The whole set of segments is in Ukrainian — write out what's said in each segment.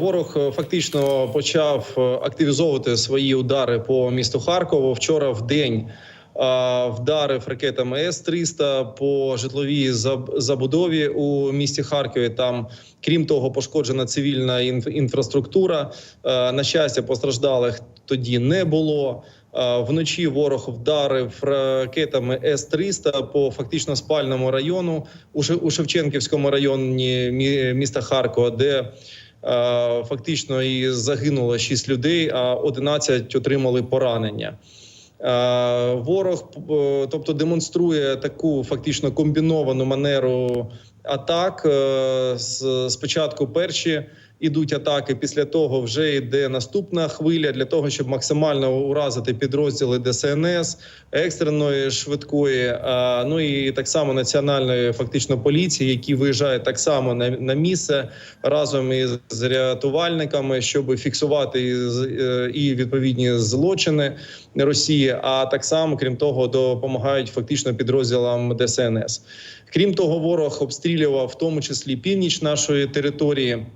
Ворог е, фактично почав е, активізовувати свої удари по місту Харкову. Вчора в день е, вдарив ракетами С-300 по житловій забудові у місті Харкові. Там, крім того, пошкоджена цивільна інф- інфраструктура. На щастя, постраждалих тоді не було. Вночі ворог вдарив ракетами С-300 по фактично спальному району у Ше- Шевченківському районі мі- міста Харкова, де фактично і загинуло 6 людей, а 11 отримали поранення. Е, Ворог, е, тобто, демонструє таку фактично комбіновану манеру атак. Е, Спочатку перші ідуть атаки, після того вже йде наступна хвиля для того, щоб максимально уразити підрозділи ДСНС, екстреної швидкої, ну і так само національної фактично поліції, які виїжджають так само на, на місце разом із рятувальниками, щоб фіксувати е, і відповідні злочини Росії. А так само, крім того, допомагають фактично підрозділам ДСНС. Крім того, ворог обстрілював в тому числі північ нашої території.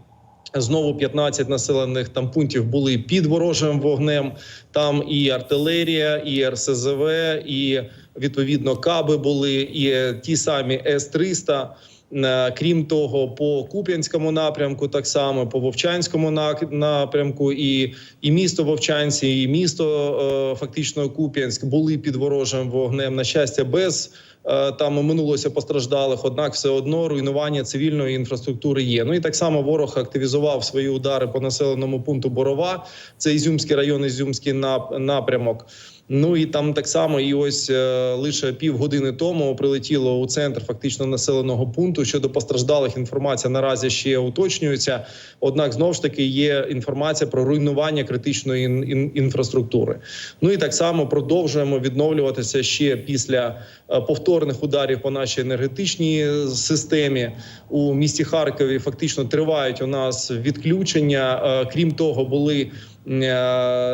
Знову 15 населених там пунктів були під ворожим вогнем. Там і артилерія, і РСЗВ, і відповідно каби були, і ті самі С-300. Е, Крім того, по Куп'янському напрямку, так само по Вовчанському напрямку, і, і місто Вовчанці, і місто е, фактично Куп'янськ були під ворожим вогнем. На щастя, без е, там минулося постраждалих. Однак, все одно руйнування цивільної інфраструктури є. Ну і так само ворог активізував свої удари по населеному пункту Борова. Це Ізюмський район, Ізюмський нап- напрямок. Ну і там так само, і ось е, лише півгодини тому прилетіло у центр фактично населеного пункту. Щодо постраждалих інформація наразі ще уточнюється. Однак знову ж таки є інформація про руйнування критичної ін- ін- інфраструктури. Ну і так само продовжуємо відновлюватися ще після е, повторних ударів по нашій енергетичній системі у місті Харкові. Фактично тривають у нас відключення. Е, Крім того, були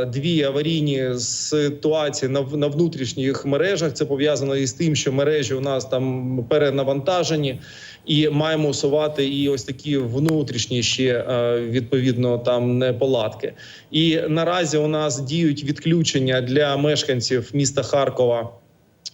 дві аварійні ситуації на, на внутрішніх мережах. Це пов'язано із тим, що мережі у нас там перенавантажені, і маємо усувати і ось такі внутрішні ще е, відповідно там неполадки. І наразі у нас діють відключення для мешканців міста Харкова.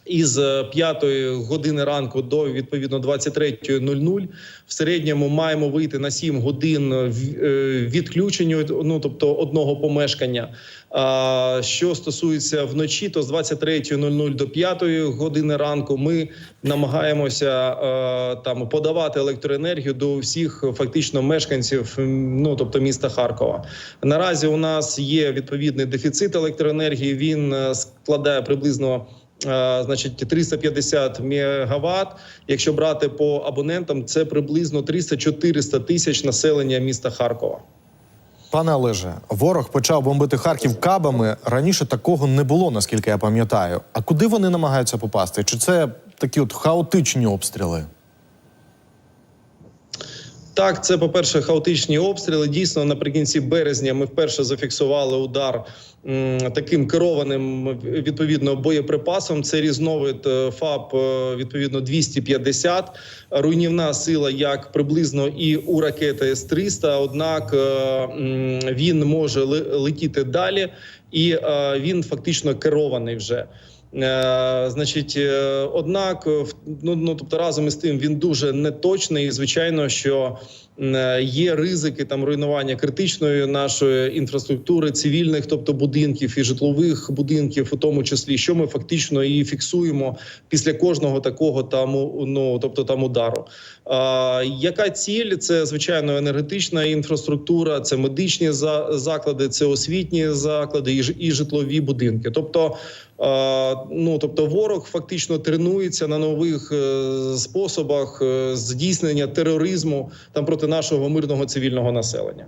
Із 5 години ранку до відповідно 23.00 в середньому маємо вийти на 7 годин в- е, відключенню, ну тобто одного помешкання. А що стосується вночі, то з 23.00 до 5 години ранку ми намагаємося е, там подавати електроенергію до всіх фактично мешканців, ну тобто міста Харкова. Наразі у нас є відповідний дефіцит електроенергії. Він е, складає приблизно. Е, Значить, 350 мегаватт. Якщо брати по абонентам, це приблизно 300-400 тисяч населення міста Харкова. Пане Олеже, ворог почав бомбити Харків кабами. Раніше такого не було, наскільки я пам'ятаю. А куди вони намагаються попасти? Чи це такі от хаотичні обстріли? Так, це по перше, хаотичні обстріли. Дійсно, наприкінці березня ми вперше зафіксували удар таким керованим відповідно боєприпасом. Це різновид е, ФАП е, відповідно 250. Руйнівна сила як приблизно і у ракети С-300, Однак е, він може летіти далі, і він фактично керований вже. Е, Значить, е, однак, е, ну, ну тобто разом із тим він дуже неточний. І, Звичайно, що є ризики там руйнування критичної нашої інфраструктури, цивільних, тобто будинків і житлових будинків, у тому числі, що ми фактично і фіксуємо після кожного такого там ну тобто там удару. А, яка ціль? Це звичайно енергетична інфраструктура, це медичні за- заклади, це освітні заклади і житлові будинки. Тобто, ну тобто, ворог фактично тренується на нових е, способах е, здійснення тероризму там проти нашого мирного цивільного населення.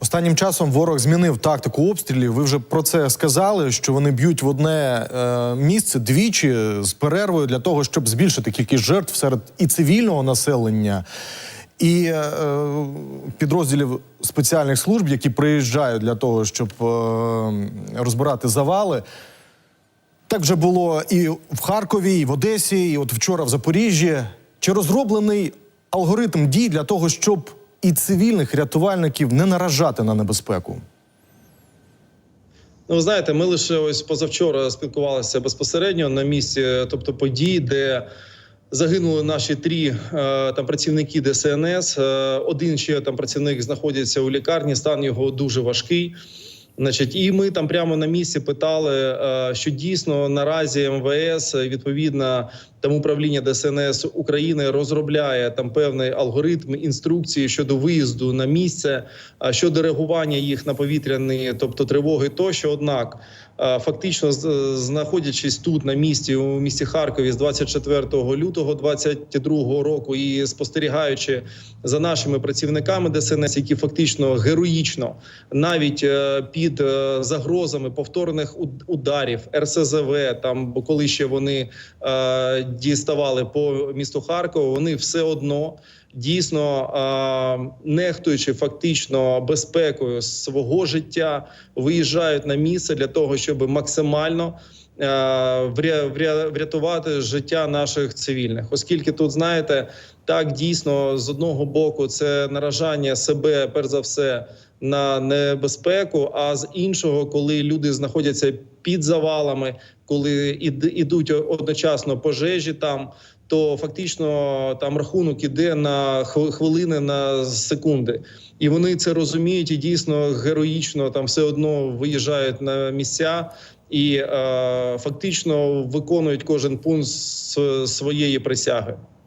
Останнім часом ворог змінив тактику обстрілів. Ви вже про це сказали, що вони б'ють в одне е, місце двічі з перервою для того, щоб збільшити кількість жертв серед і цивільного населення, і е, підрозділів спеціальних служб, які приїжджають для того, щоб е, розбирати завали. Так вже було і в Харкові, і в Одесі, і от вчора в Запоріжжі. Чи розроблений алгоритм дій для того, щоб і цивільних рятувальників не наражати на небезпеку? Ну, ви знаєте, ми лише ось позавчора спілкувалися безпосередньо на місці, тобто подій, де загинули наші три е, там працівники ДСНС. Е, один ще там працівник знаходиться у лікарні, стан його дуже важкий. Значить, і ми там прямо на місці питали, е, що дійсно наразі МВС е, відповідно там управління ДСНС України розробляє там певний алгоритм інструкції щодо виїзду на місце, а щодо реагування їх на повітряні, тобто тривоги, тощо. Однак, е, фактично, з- знаходячись тут на місці у місті Харкові з 24 лютого 2022 року і спостерігаючи за нашими працівниками ДСНС, які фактично героїчно навіть е, під е, загрозами повторних уд- ударів РСЗВ, там коли ще вони е, діставали по місту Харкову, вони все одно дійсно нехтуючи фактично безпекою свого життя, виїжджають на місце для того, щоб максимально вря- вря- врятувати життя наших цивільних, оскільки тут знаєте, так дійсно з одного боку це наражання себе, перш за все, на небезпеку. А з іншого, коли люди знаходяться під завалами, коли ід- ідуть одночасно пожежі там. То фактично там рахунок іде на хв- хвилини на секунди, і вони це розуміють і дійсно героїчно там все одно виїжджають на місця і е, фактично виконують кожен пункт своєї присяги.